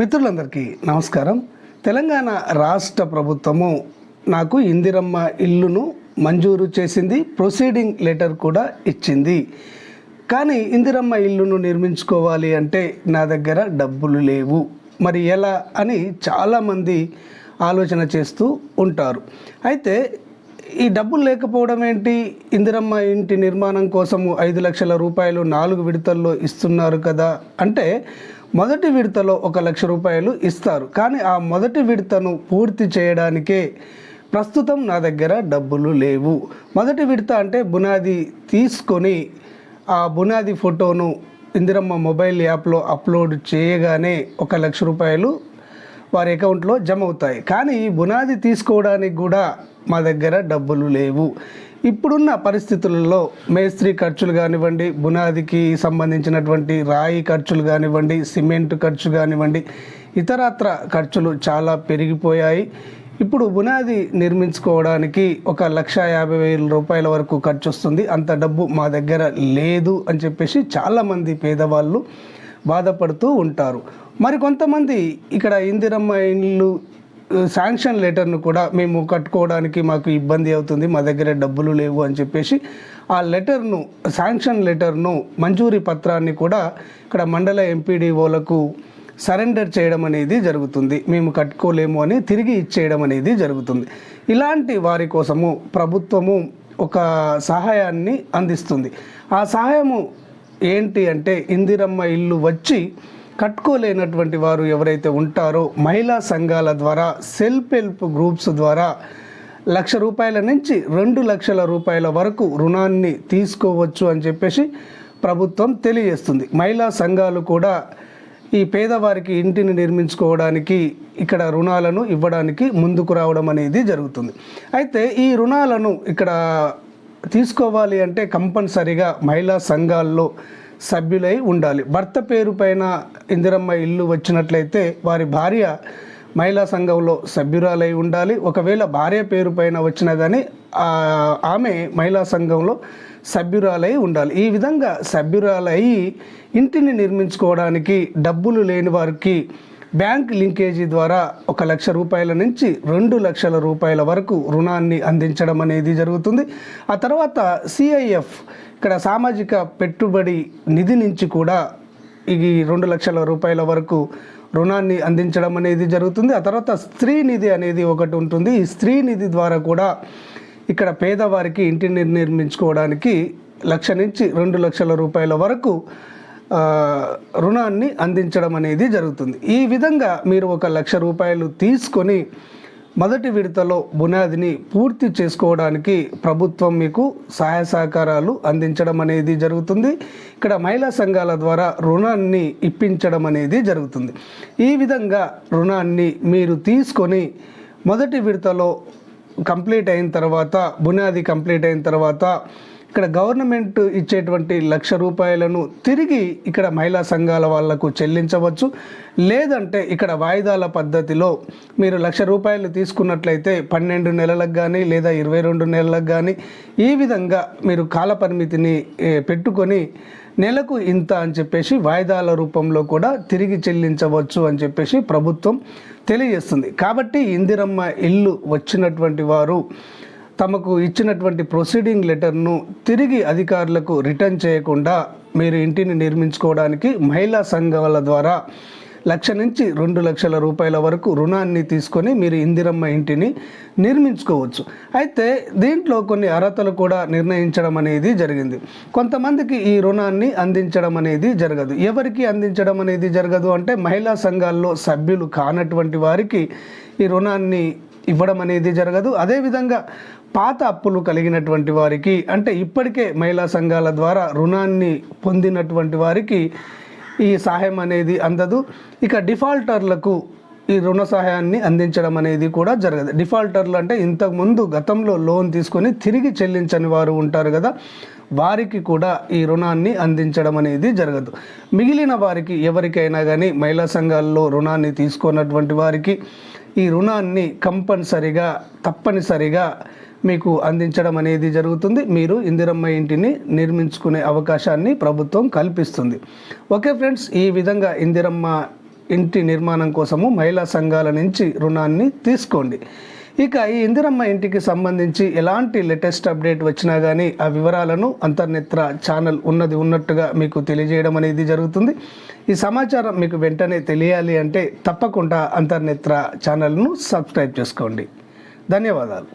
మిత్రులందరికీ నమస్కారం. తెలంగాణ రాష్ట్ర ప్రభుత్వము నాకు ఇందిరమ్మ ఇల్లును మంజూరు చేసింది ప్రొసీడింగ్ లెటర్ కూడా ఇచ్చింది. కానీ ఇందిరమ్మ ఇల్లును నిర్మించుకోవాలి అంటే నా దగ్గర డబ్బులు లేవు. మరి ఎలా అని చాలామంది ఆలోచన చేస్తూ ఉంటారు. అయితే ఈ డబ్బులు లేకపోవడం ఏంటి? ఇందిరమ్మ ఇంటి నిర్మాణం కోసము ఐదు లక్షల రూపాయలు నాలుగు విడతల్లో ఇస్తున్నారు కదా అంటే మొదటి విడతలో ఒక లక్ష రూపాయలు ఇస్తారు. కానీ ఆ మొదటి విడతను పూర్తి చేయడానికే ప్రస్తుతం నా దగ్గర డబ్బులు లేవు. మొదటి విడత అంటే బునాది తీసుకొని ఆ బునాది ఫోటోను ఇందిరమ్మ మొబైల్ యాప్లో అప్లోడ్ చేయగానే ఒక లక్ష రూపాయలు వారి అకౌంట్లో జమ అవుతాయి. కానీ బునాది తీసుకోవడానికి కూడా మా దగ్గర డబ్బులు లేవు. ఇప్పుడున్న పరిస్థితులలో మేస్త్రి ఖర్చులు కానివ్వండి బునాదికి సంబంధించినటువంటి రాయి ఖర్చులు కానివ్వండి సిమెంట్ ఖర్చు కానివ్వండి ఇతరత్ర ఖర్చులు చాలా పెరిగిపోయాయి. ఇప్పుడు బునాది నిర్మించుకోవడానికి ఒక లక్ష యాభై వేల రూపాయల వరకు ఖర్చు వస్తుంది అంత డబ్బు మా దగ్గర లేదు అని చెప్పేసి చాలామంది పేదవాళ్ళు బాధపడుతూ ఉంటారు. మరి కొంతమంది ఇక్కడ ఇందిరమ్మ ఇల్లు శాంక్షన్ లెటర్ను కూడా మేము కట్టుకోవడానికి మాకు ఇబ్బంది అవుతుంది మా దగ్గర డబ్బులు లేవు అని చెప్పేసి ఆ లెటర్ను శాంక్షన్ లెటర్ను మంజూరి పత్రాన్ని కూడా ఇక్కడ మండల ఎంపీడీఓలకు సరెండర్ చేయడం అనేది జరుగుతుంది. మేము కట్టుకోలేము అని తిరిగి ఇచ్చేయడం అనేది జరుగుతుంది. ఇలాంటి వారి కోసము ప్రభుత్వము ఒక సహాయాన్ని అందిస్తుంది. ఆ సహాయము ఏంటి అంటే ఇందిరమ్మ ఇల్లు వచ్చి కట్టుకోలేనటువంటి వారు ఎవరైతే ఉంటారో మహిళా సంఘాల ద్వారా సెల్ఫ్ హెల్ప్ గ్రూప్స్ ద్వారా లక్ష రూపాయల నుంచి రెండు లక్షల రూపాయల వరకు రుణాన్ని తీసుకోవచ్చు అని చెప్పేసి ప్రభుత్వం తెలియజేస్తుంది. మహిళా సంఘాలు కూడా ఈ పేదవారికి ఇంటిని నిర్మించుకోవడానికి ఇక్కడ రుణాలను ఇవ్వడానికి ముందుకు రావడం అనేది జరుగుతుంది. అయితే ఈ రుణాలను ఇక్కడ తీసుకోవాలి అంటే కంపల్సరిగా మహిళా సంఘాల్లో సభ్యులై ఉండాలి. భర్త పేరు పైన ఇందిరమ్మ ఇల్లు వచ్చినట్లయితే వారి భార్య మహిళా సంఘంలో సభ్యురాలై ఉండాలి. ఒకవేళ భార్య పేరు పైన వచ్చినా కానీ ఆమె మహిళా సంఘంలో సభ్యురాలై ఉండాలి. ఈ విధంగా సభ్యురాలై ఇంటిని నిర్మించుకోవడానికి డబ్బులు లేని వారికి బ్యాంక్ లింకేజీ ద్వారా ఒక లక్ష రూపాయల నుంచి రెండు లక్షల రూపాయల వరకు రుణాన్ని అందించడం అనేది జరుగుతుంది. ఆ తర్వాత సిఐఎఫ్ ఇక్కడ సామాజిక పెట్టుబడి నిధి నుంచి కూడా ఇది రెండు లక్షల రూపాయల వరకు రుణాన్ని అందించడం అనేది జరుగుతుంది. ఆ తర్వాత స్త్రీ నిధి అనేది ఒకటి ఉంటుంది. ఈ స్త్రీ నిధి ద్వారా కూడా ఇక్కడ పేదవారికి ఇంటిని నిర్మించుకోవడానికి లక్ష నుంచి రెండు లక్షల రూపాయల వరకు రుణాన్ని అందించడం అనేది జరుగుతుంది. ఈ విధంగా మీరు ఒక లక్ష రూపాయలు తీసుకొని మొదటి విడతలో బునాదిని పూర్తి చేసుకోవడానికి ప్రభుత్వం మీకు సహాయ సహకారాలు అందించడం అనేది జరుగుతుంది. ఇక్కడ మహిళా సంఘాల ద్వారా రుణాన్ని ఇప్పించడం అనేది జరుగుతుంది. ఈ విధంగా రుణాన్ని మీరు తీసుకొని మొదటి విడతలో కంప్లీట్ అయిన తర్వాత బునాది కంప్లీట్ అయిన తర్వాత ఇక్కడ గవర్నమెంట్ ఇచ్చేటువంటి లక్ష రూపాయలను తిరిగి ఇక్కడ మహిళా సంఘాల వాళ్ళకు చెల్లించవచ్చు. లేదంటే ఇక్కడ వాయిదాల పద్ధతిలో మీరు లక్ష రూపాయలు తీసుకున్నట్లయితే పన్నెండు నెలలకు కానీ లేదా ఇరవై రెండు నెలలకు కానీ ఈ విధంగా మీరు కాల పరిమితిని పెట్టుకొని నెలకు ఇంత అని చెప్పేసి వాయిదాల రూపంలో కూడా తిరిగి చెల్లించవచ్చు అని చెప్పేసి ప్రభుత్వం తెలియజేస్తుంది. కాబట్టి ఇందిరమ్మ ఇల్లు వచ్చినటువంటి వారు తమకు ఇచ్చినటువంటి ప్రొసీడింగ్ లెటర్ను తిరిగి అధికారులకు రిటర్న్ చేయకుండా మీరు ఇంటిని నిర్మించుకోవడానికి మహిళా సంఘాల ద్వారా లక్ష నుంచి రెండు లక్షల రూపాయల వరకు రుణాన్ని తీసుకొని మీరు ఇందిరమ్మ ఇంటిని నిర్మించుకోవచ్చు. అయితే దీంట్లో కొన్ని అర్హతలు కూడా నిర్ణయించడం అనేది జరిగింది. కొంతమందికి ఈ రుణాన్ని అందించడం అనేది జరగదు. ఎవరికి అందించడం అనేది జరగదు అంటే మహిళా సంఘాల్లో సభ్యులు కానటువంటి వారికి ఈ రుణాన్ని ఇవ్వడం అనేది జరగదు. అదేవిధంగా పాత అప్పులు కలిగినటువంటి వారికి అంటే ఇప్పటికే మహిళా సంఘాల ద్వారా రుణాన్ని పొందినటువంటి వారికి ఈ సహాయం అనేది అందదు. ఇక డిఫాల్టర్లకు ఈ రుణ సహాయాన్ని అందించడం అనేది కూడా జరగదు. డిఫాల్టర్లు అంటే ఇంతకుముందు గతంలో లోన్ తీసుకొని తిరిగి చెల్లించని వారు ఉంటారు కదా వారికి కూడా ఈ రుణాన్ని అందించడం అనేది జరగదు. మిగిలిన వారికి ఎవరికైనా కానీ మహిళా సంఘాల్లో రుణాన్ని తీసుకున్నటువంటి వారికి ఈ రుణాన్ని కంపల్సరిగా తప్పనిసరిగా మీకు అందించడం అనేది జరుగుతుంది. మీరు ఇందిరమ్మ ఇంటిని నిర్మించుకునే అవకాశాన్ని ప్రభుత్వం కల్పిస్తుంది. ఓకే ఫ్రెండ్స్ ఈ విధంగా ఇందిరమ్మ ఇంటి నిర్మాణం కోసము మహిళా సంఘాల నుంచి రుణాన్ని తీసుకోండి. ఇక ఈ ఇందిరమ్మ ఇంటికి సంబంధించి ఎలాంటి లేటెస్ట్ అప్డేట్ వచ్చినా కానీ ఆ వివరాలను అంతర్నేత్ర ఛానల్ ఉన్నది ఉన్నట్టుగా మీకు తెలియజేయడం అనేది జరుగుతుంది. ఈ సమాచారం మీకు వెంటనే తెలియాలి అంటే తప్పకుండా అంతర్నేత్ర ఛానల్ను సబ్స్క్రైబ్ చేసుకోండి. ధన్యవాదాలు.